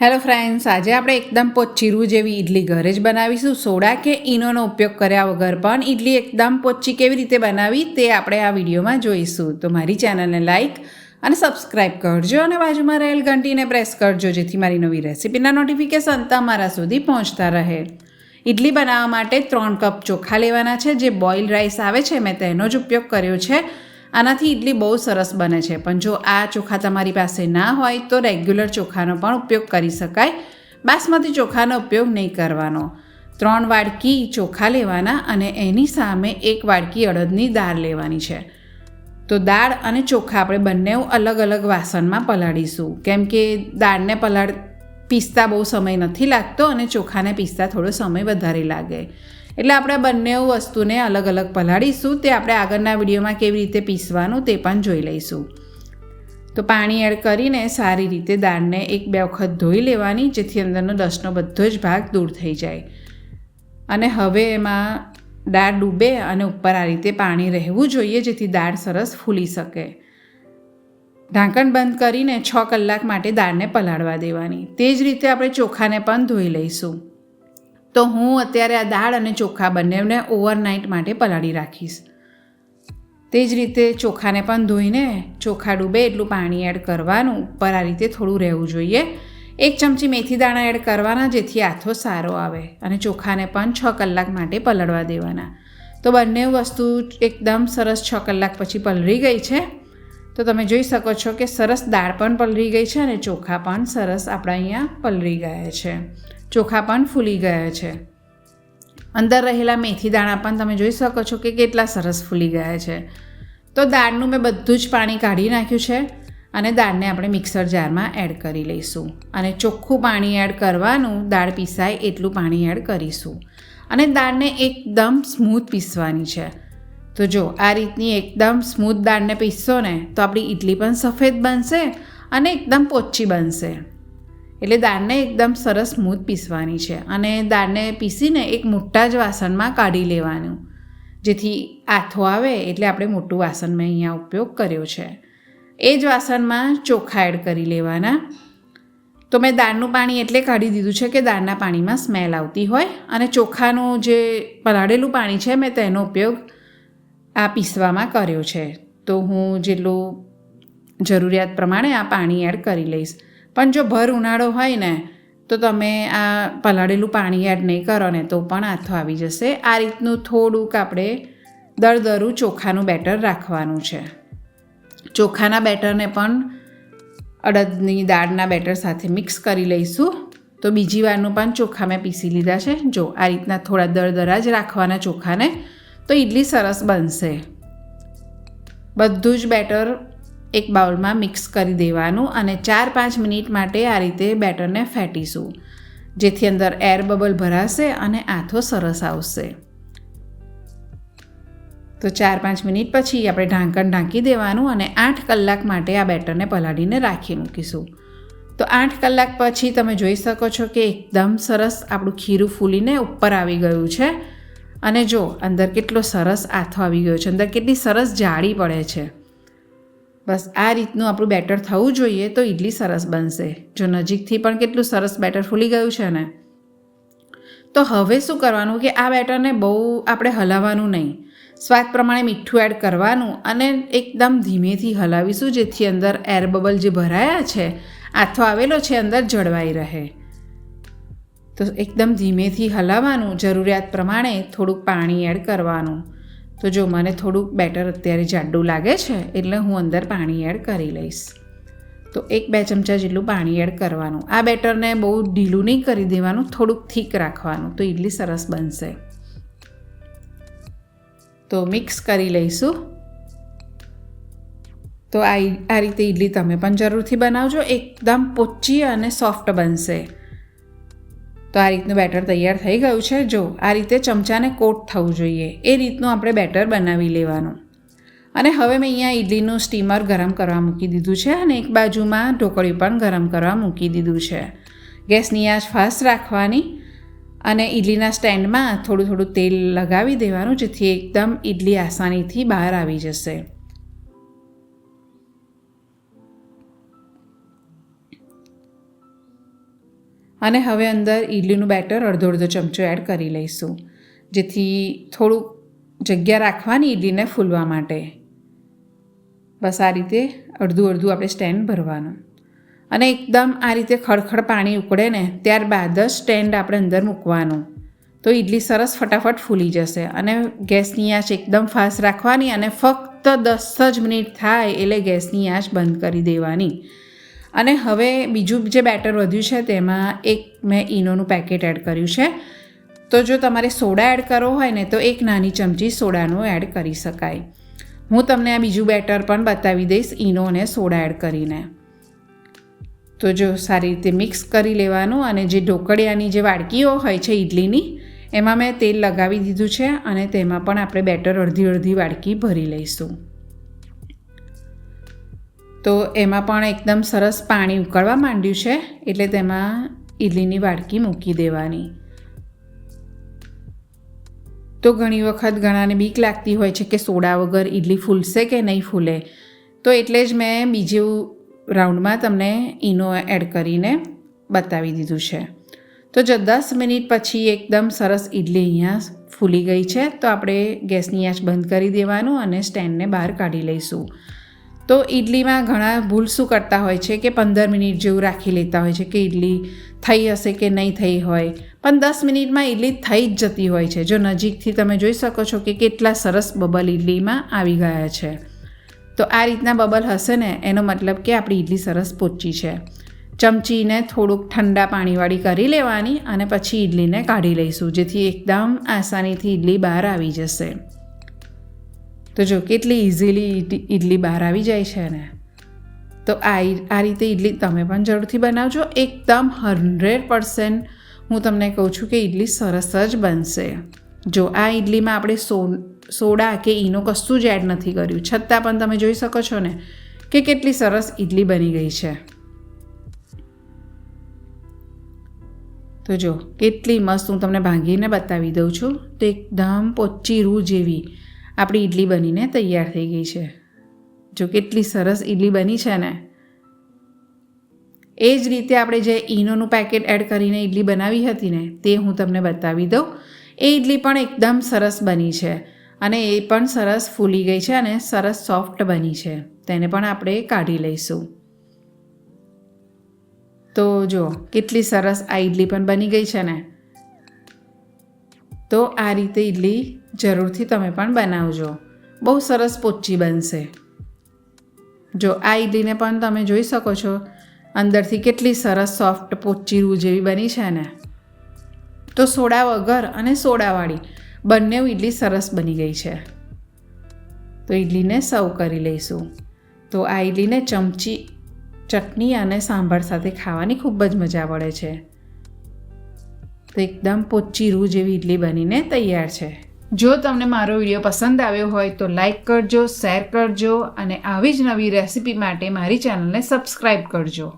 Hello friends, આજે આપણે એકદમ પોચીરું જેવી ઇડલી ઘરે જ બનાવીશું. સોડા કે ઈનોનો ઉપયોગ કર્યા વગર પણ ઇડલી એકદમ પોચી કેવી રીતે બનાવી તે આપણે આ વિડીયોમાં જોઈશું. તો મારી ચેનલને લાઇક અને સબસ્ક્રાઇબ કરજો અને બાજુમાં રહેલ ઘંટીને પ્રેસ કરજો જેથી મારી નવી રેસિપીના નોટિફિકેશન તમારા સુધી પહોંચતા રહે. ઇડલી બનાવવા માટે ત્રણ કપ ચોખા લેવાના છે. જે બોઇલ રાઈસ આવે છે, મેં તેનો જ ઉપયોગ કર્યો છે. આનાથી ઇડલી બહુ સરસ બને છે. પણ જો આ ચોખા તમારી પાસે ના હોય તો રેગ્યુલર ચોખાનો પણ ઉપયોગ કરી શકાય. બાસમતી ચોખાનો ઉપયોગ નહીં કરવાનો. ત્રણ વાડકી ચોખા લેવાના અને એની સામે એક વાડકી અડદની દાળ લેવાની છે. તો દાળ અને ચોખા આપણે બંને અલગ અલગ વાસણમાં પલાળીશું. કેમ કે દાળને પલાળ પીસતા બહુ સમય નથી લાગતો અને ચોખાને પીસતા થોડો સમય વધારે લાગે. એટલે આપણે બંને વસ્તુને અલગ અલગ પલાળીશું, તે આપણે આગળના વિડીયોમાં કેવી રીતે પીસવાનું તે પણ જોઈ લઈશું. તો પાણી એડ કરીને સારી રીતે દાળને એક બે વખત ધોઈ લેવાની, જેથી અંદરનો દસનો બધો જ ભાગ દૂર થઈ જાય. અને હવે એમાં દાળ ડૂબે અને ઉપર આ રીતે પાણી રહેવું જોઈએ, જેથી દાળ સરસ ફૂલી શકે. ઢાંકણ બંધ કરીને છ કલાક માટે દાળને પલાળવા દેવાની. તે જ રીતે આપણે ચોખાને પણ ધોઈ લઈશું. તો હું અત્યારે આ દાળ અને ચોખા બંનેને ઓવરનાઇટ માટે પલાળી રાખીશ. તે જ રીતે ચોખાને પણ ધોઈને ચોખા ડૂબે એટલું પાણી એડ કરવાનું. ઉપર આ રીતે થોડું રહેવું જોઈએ. એક ચમચી મેથી દાણા એડ કરવાના જેથી આથો સારો આવે અને ચોખાને પણ છ કલાક માટે પલળવા દેવાના. તો બંને વસ્તુ એકદમ સરસ છ કલાક પછી પલળી ગઈ છે. તો તમે જોઈ શકો છો કે સરસ દાળ પણ પલળી ગઈ છે અને ચોખા પણ સરસ આપણા અહીંયા પલળી ગયા છે. ચોખા પણ ફૂલી ગયા છે. અંદર રહેલા મેથી દાણા પણ તમે જોઈ શકો છો કે કેટલા સરસ ફૂલી ગયા છે. તો દાળનું મેં બધું જ પાણી કાઢી નાખ્યું છે અને દાળને આપણે મિક્સર જારમાં એડ કરી લઈશું. અને ચોખ્ખું પાણી એડ કરવાનું, દાળ પીસાય એટલું પાણી એડ કરીશું. અને દાળને એકદમ સ્મૂથ પીસવાની છે. તો જો, આ રીતની એકદમ સ્મૂથ દાળને પીસશો ને, તો આપણી ઇડલી પણ સફેદ બનશે અને એકદમ પોચી બનશે. એટલે દાળને એકદમ સરસ સ્મૂથ પીસવાની છે અને દાળને પીસીને એક મોટા જ વાસણમાં કાઢી લેવાનું. જેથી આથો આવે એટલે આપણે મોટું વાસણ મેં અહીંયા ઉપયોગ કર્યો છે. એ જ વાસણમાં ચોખા એડ કરી લેવાના. તો મેં દાળનું પાણી એટલે કાઢી દીધું છે કે દાળના પાણીમાં સ્મેલ આવતી હોય અને ચોખાનું જે પલાળેલું પાણી છે મેં તેનો ઉપયોગ આ પીસવામાં કર્યો છે. તો હું જેટલું જરૂરિયાત પ્રમાણે આ પાણી એડ કરી લઈશ. પણ જો ભર ઉનાળો હોય ને, તો તમે આ પલાળેલું પાણી એડ નહીં કરો ને, તો પણ આથો આવી જશે. આ રીતનું થોડુંક આપણે દરદરું ચોખાનું બેટર રાખવાનું છે. ચોખાના બેટરને પણ અડદની દાળના બેટર સાથે મિક્સ કરી લઈશું. તો બીજી વારનું પણ ચોખા મેં પીસી લીધા છે. જો આ રીતના થોડા દરદરા જ રાખવાના ચોખાને, તો ઇડલી સરસ બનશે. બધું જ બેટર એક બાઉલમાં મિક્સ કરી દેવાનું અને ચાર પાંચ મિનિટ માટે આ રીતે બેટરને ફેટીશું, જેથી અંદર એર બબલ ભરાશે અને આથો સરસ આવશે. તો ચાર પાંચ મિનિટ પછી આપણે ઢાંકણ ઢાંકી દેવાનું અને આઠ કલાક માટે આ બેટરને પલાળીને રાખી મૂકીશું. તો આઠ કલાક પછી તમે જોઈ શકો છો કે એકદમ સરસ આપણું ખીરું ફૂલીને ઉપર આવી ગયું છે. અને જો અંદર કેટલો સરસ આથો આવી ગયો છે, અંદર કેટલી સરસ જાળી પડે છે. બસ આ રીતનું આપણું બેટર થવું જોઈએ તો ઇડલી સરસ બનશે. જો નજીકથી પણ કેટલું સરસ બેટર ફૂલી ગયું છે ને. તો હવે શું કરવાનું કે આ બેટરને બહુ આપણે હલાવવાનું નહીં. સ્વાદ પ્રમાણે મીઠું એડ કરવાનું અને એકદમ ધીમેથી હલાવીશું જેથી અંદર એર બબલ જે ભરાયા છે, આથો આવેલો છે, અંદર જળવાઈ રહે. તો એકદમ ધીમેથી હલાવવાનું, જરૂરિયાત પ્રમાણે થોડુંક પાણી એડ કરવાનું. તો જો મને થોડુંક બેટર અત્યારે જાડું લાગે છે, એટલે હું અંદર પાણી એડ કરી લઈશ. તો એક બે ચમચા જેટલું પાણી એડ કરવાનું. આ બેટરને બહુ ઢીલું નહીં કરી દેવાનું, થોડુંક થીક રાખવાનું. તો ઇડલી સરસ બનશે. તો મિક્સ કરી લઈશું. તો આ રીતે ઇડલી તમે પણ જરૂરથી બનાવજો. એકદમ પોચી અને સોફ્ટ બનશે. તો આ રીતનું બેટર તૈયાર થઈ ગયું છે. જો આ રીતે ચમચાને કોટ થવું જોઈએ. એ રીતનું આપણે બેટર બનાવી લેવાનું. અને હવે મેં અહીંયા ઇડલીનું સ્ટીમર ગરમ કરવા મૂકી દીધું છે અને એક બાજુમાં ઢોકળી પણ ગરમ કરવા મૂકી દીધું છે. ગેસની આંચ ફાસ્ટ રાખવાની અને ઇડલીના સ્ટેન્ડમાં થોડું થોડું તેલ લગાવી દેવાનું, જેથી એકદમ ઇડલી આસાનીથી બહાર આવી જશે. અને હવે અંદર ઇડલીનું બેટર અડધો અડધો ચમચો એડ કરી લઈશું. જેથી થોડુંક જગ્યા રાખવાની ઇડલીને ફૂલવા માટે. બસ આ રીતે અડધું અડધું આપણે સ્ટેન્ડ ભરવાનું. અને એકદમ આ રીતે ખડખડ પાણી ઉકળે ને ત્યારબાદ જ સ્ટેન્ડ આપણે અંદર મૂકવાનું. તો ઇડલી સરસ ફટાફટ ફૂલી જશે અને ગેસની આંચ એકદમ ફાસ્ટ રાખવાની અને ફક્ત દસ જ મિનિટ થાય એટલે ગેસની આંચ બંધ કરી દેવાની. અને હવે બીજું જે બેટર વધ્યું છે તેમાં એક મેં ઈનોનું પેકેટ એડ કર્યું છે. તો જો તમારે સોડા એડ કરવો હોય ને તો એક નાની ચમચી સોડાનું એડ કરી શકાય. હું તમને આ બીજું બેટર પણ બતાવી દઈશ ઈનો અને સોડા એડ કરીને. તો જો સારી રીતે મિક્સ કરી લેવાનું અને જે ઢોકળિયાની જે વાડકીઓ હોય છે ઇડલીની એમાં મેં તેલ લગાવી દીધું છે અને તેમાં પણ આપણે બેટર અડધી અડધી વાડકી ભરી લઈશું. તો એમાં પણ એકદમ સરસ પાણી ઉકળવા માંડ્યું છે, એટલે તેમાં ઇડલીની વાડકી મૂકી દેવાની. તો ઘણી વખત ઘણાને બીક લાગતી હોય છે કે સોડા વગર ઇડલી ફૂલશે કે નહીં ફૂલે. તો એટલે જ મેં બીજું રાઉન્ડમાં તમને ઈનો એડ કરીને બતાવી દીધું છે. તો જો દસ મિનિટ પછી એકદમ સરસ ઇડલી અહીંયા ફૂલી ગઈ છે, તો આપણે ગેસની આંચ બંધ કરી દેવાનું અને સ્ટેન્ડને બહાર કાઢી લઈશું. તો ઇડલીમાં ઘણા ભૂલ શું કરતા હોય છે કે પંદર મિનિટ જેવું રાખી લેતા હોય છે કે ઇડલી થઈ હશે કે નહીં થઈ હોય. પણ દસ મિનિટમાં ઇડલી થઈ જ જતી હોય છે. જો નજીકથી તમે જોઈ શકો છો કે કેટલા સરસ બબલ ઇડલીમાં આવી ગયા છે. તો આ રીતના બબલ હશે ને, એનો મતલબ કે આપણી ઇડલી સરસ પોચી છે. ચમચીને થોડુંક ઠંડા પાણીવાળી કરી લેવાની અને પછી ઇડલીને કાઢી લઈશું, જેથી એકદમ આસાનીથી ઇડલી બહાર આવી જશે. તો જો કેટલી ઇઝીલી ઇડલી બહાર આવી જાય છે ને, તો આ આ રીતે ઇડલી તમે પણ જરૂરથી બનાવજો. એકદમ હન્ડ્રેડ પર્સન્ટ હું તમને કહું છું કે ઇડલી સરસ જ બનશે. જો આ ઇડલીમાં આપણે સો સોડા કે ઈનો કશું જ એડ નથી કર્યું. છતાં પણ તમે જોઈ શકો છો ને કે કેટલી સરસ ઇડલી બની ગઈ છે. તો જો કેટલી મસ્ત હું તમને ભાંગીને બતાવી દઉં છું. તો એકદમ પોચી રૂ જેવી આપણી ઇડલી બનીને તૈયાર થઈ ગઈ છે. જો કેટલી સરસ ઇડલી બની છે ને. એ જ રીતે આપણે જે ઈનોનું પેકેટ એડ કરીને ઇડલી બનાવી હતી ને, તે હું તમને બતાવી દઉં. એ ઇડલી પણ એકદમ સરસ બની છે અને એ પણ સરસ ફૂલી ગઈ છે અને સરસ સોફ્ટ બની છે. તેને પણ આપણે કાઢી લઈશું. તો જો, કેટલી સરસ આ ઇડલી પણ બની ગઈ છે ને. તો આ રીતે ઇડલી જરૂરથી તમે પણ બનાવજો. બહુ સરસ પોચી બનશે. જો આ ઇડલીને પણ તમે જોઈ શકો છો, અંદરથી કેટલી સરસ સોફ્ટ પોચી રૂ જેવી બની છે ને. તો સોડા વગર અને સોડાવાળી બંને ઇડલી સરસ બની ગઈ છે. તો ઇડલીને સર્વ કરી લઈશું. તો આ ઇડલીને ચમચી, ચટણી અને સાંભાર સાથે ખાવાની ખૂબ જ મજા પડે છે. તો એકદમ પોચી રૂ જેવી ઇડલી બનીને તૈયાર છે. જો તમને મારો વીડિયો પસંદ આવ્યો હોય તો લાઇક કરજો, શેર કરજો અને આવી જ નવી રેસિપી માટે મારી ચેનલને સબસ્ક્રાઈબ કરજો.